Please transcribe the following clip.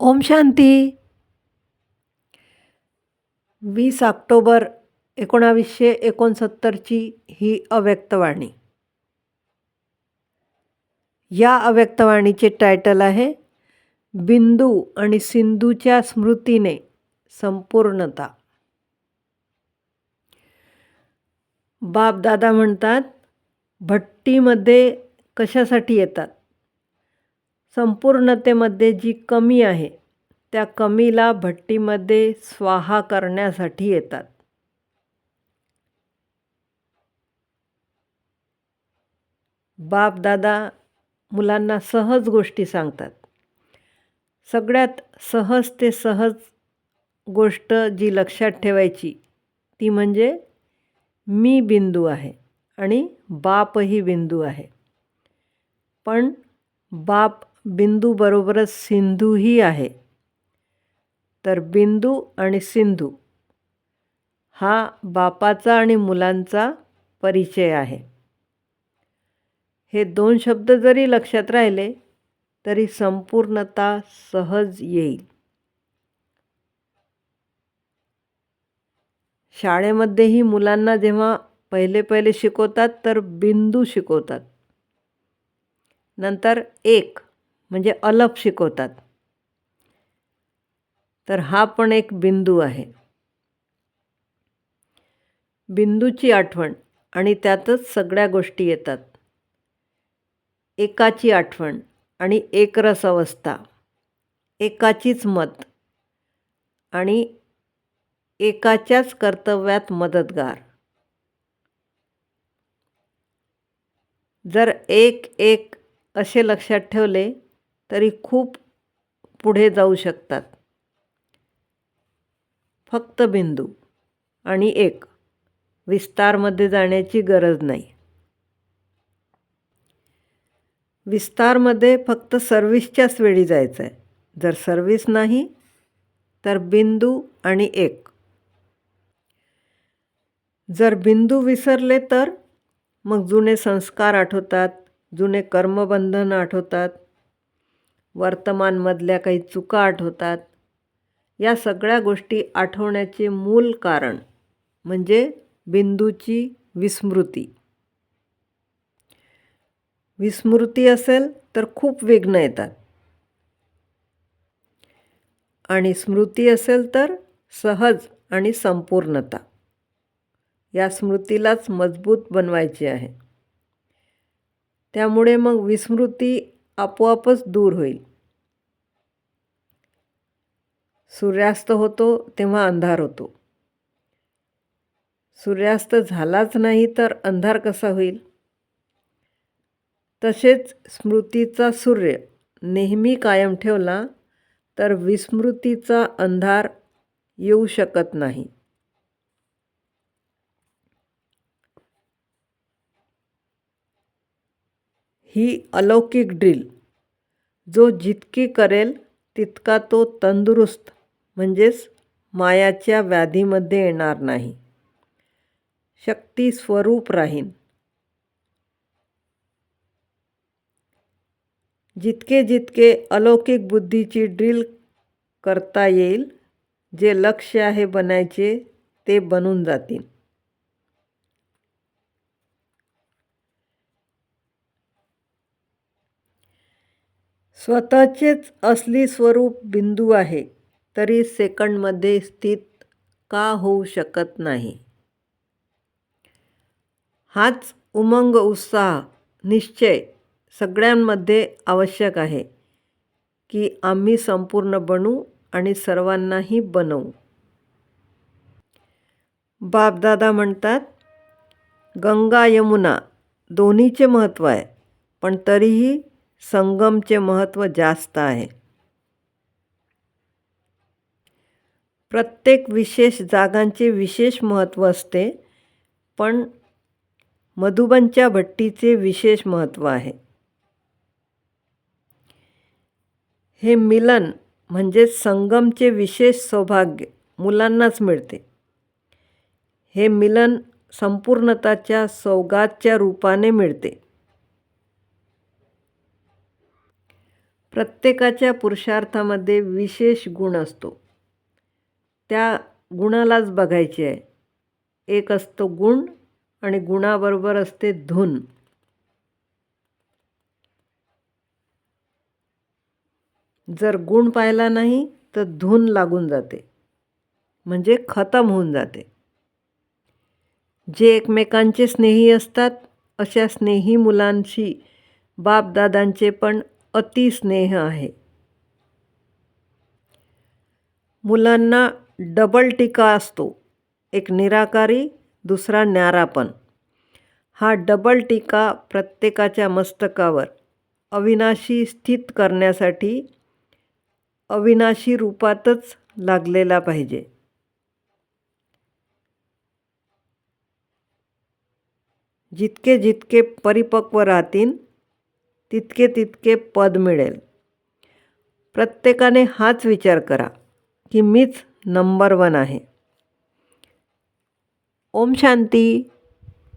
ओम शांती. वीस ऑक्टोबर एकोणावीसशे एकोणसत्तरची ही अव्यक्तवाणी या अव्यक्तवाणीचे टायटल आहे बिंदू आणि सिंधूच्या स्मृतीने संपूर्णता. बापदादा म्हणतात भट्टीमध्ये कशासाठी येतात? संपूर्णतेमध्ये जी कमी आहे त्या कमीला भट्टीमध्ये स्वाहा करण्यासाठी येतात. बापदादा मुलांना सहज गोष्टी सांगतात. सगळ्यात सहज ते सहज गोष्ट जी लक्षात ठेवायची ती म्हणजे मी बिंदू आहे आणि बापही बिंदू आहे. पण बाप बिंदूबरोबरच सिंधूही आहे. तर बिंदू आणि सिंधू हा बापाचा आणि मुलांचा परिचय आहे. हे दोन शब्द जरी लक्षात राहिले तरी संपूर्णता सहज येईल. शाळेमध्येही मुलांना जेव्हा पहिले पहिले शिकवतात तर बिंदू शिकवतात. नंतर एक म्हणजे अलप शिकवतात. तर हा पण एक बिंदू आहे. बिंदूची आठवण आणि त्यातच सगळ्या गोष्टी येतात. एकाची आठवण आणि एकरस अवस्था एकाचीच मत आणि एकाच्याच कर्तव्यात मदतगार. जर एक एक असे लक्षात ठेवले तरी खूप पुढे जाऊ शकतात. फक्त बिंदू आणि एक. विस्तारमध्ये जाण्याची गरज नाही. विस्तारमध्ये फक्त सर्विसच्याच वेळी जायचं आहे जर सर्विस नाही तर बिंदू आणि एक. जर बिंदू विसरले तर मग जुने संस्कार आठवतात जुने कर्मबंधन आठवतात वर्तमानमधल्या काही चुका आठवतात. या सगळ्या गोष्टी आठवण्याचे मूल कारण म्हणजे बिंदूची विस्मृती. विस्मृती असेल तर खूप विघ्न येतात. आणि स्मृती असेल तर सहज आणि संपूर्णता. या स्मृतीलाच मजबूत बनवायची आहे. त्यामुळे मग विस्मृती आपोआपच दूर होईल. सूर्यास्त होतो तेव्हा अंधार होतो. सूर्यास्त झालाच नाही तर अंधार कसा होईल? तसेच स्मृतीचा सूर्य नेहमी कायम ठेवला तर विस्मृतीचा अंधार येऊ शकत नाही. ही अलौकिक ड्रिल. जो जितकी करेल तितका तो तंदुरुस्त म्हणजेच मायाच्या व्याधीमध्ये येणार नाही. शक्ती स्वरूप राहीन. जितके जितके अलौकिक बुद्धीची ड्रिल करता येईल जे लक्ष आहे बनायचे ते बनून जातील. स्वतःचेच असली स्वरूप बिंदू आहे तरी सेकंडमध्ये स्थित का होऊ शकत नाही? हाच उमंग उत्साह निश्चय सगळ्यांमध्ये आवश्यक आहे की आम्ही संपूर्ण बनू आणि सर्वांनाही बनवू. बापदादा म्हणतात गंगा यमुना दोन्हीचे महत्त्व आहे पण तरीही संगमचे महत्त्व जास्त आहे. प्रत्येक विशेष जागांचे विशेष महत्त्व असते पण मधुबनच्या भट्टीचे विशेष महत्त्व आहे. हे मिलन म्हणजे संगमचे विशेष सौभाग्य मुलांनाच मिळते. हे मिलन संपूर्णताच्या सौगातच्या रूपाने मिळते. प्रत्येकाच्या पुरुषार्थामध्ये विशेष गुण असतो. त्या गुणालाच बघायचे आहे. एक असतो गुण आणि गुणाबरोबर असते धून. जर गुण पाहिला नाही तर धून लागून जाते. म्हणजे खतम होऊन जाते. जे एकमेकांचे स्नेही असतात अशा स्नेही मुलांशी बापदादांचे पण अतिस्नेह आहे. मुलांना डबल टीका असतो. एक निराकारी दुसरा न्यारापण. हा डबल टीका प्रत्येकाच्या मस्तकावर अविनाशी स्थित करण्यासाठी अविनाशी रूपातच लागलेला पाहिजे. जितके जितके परिपक्व राहतील तितके तितके पद मिळेल. प्रत्येकाने हाच विचार करा की मीच नंबर वन आहे. ओम शांती.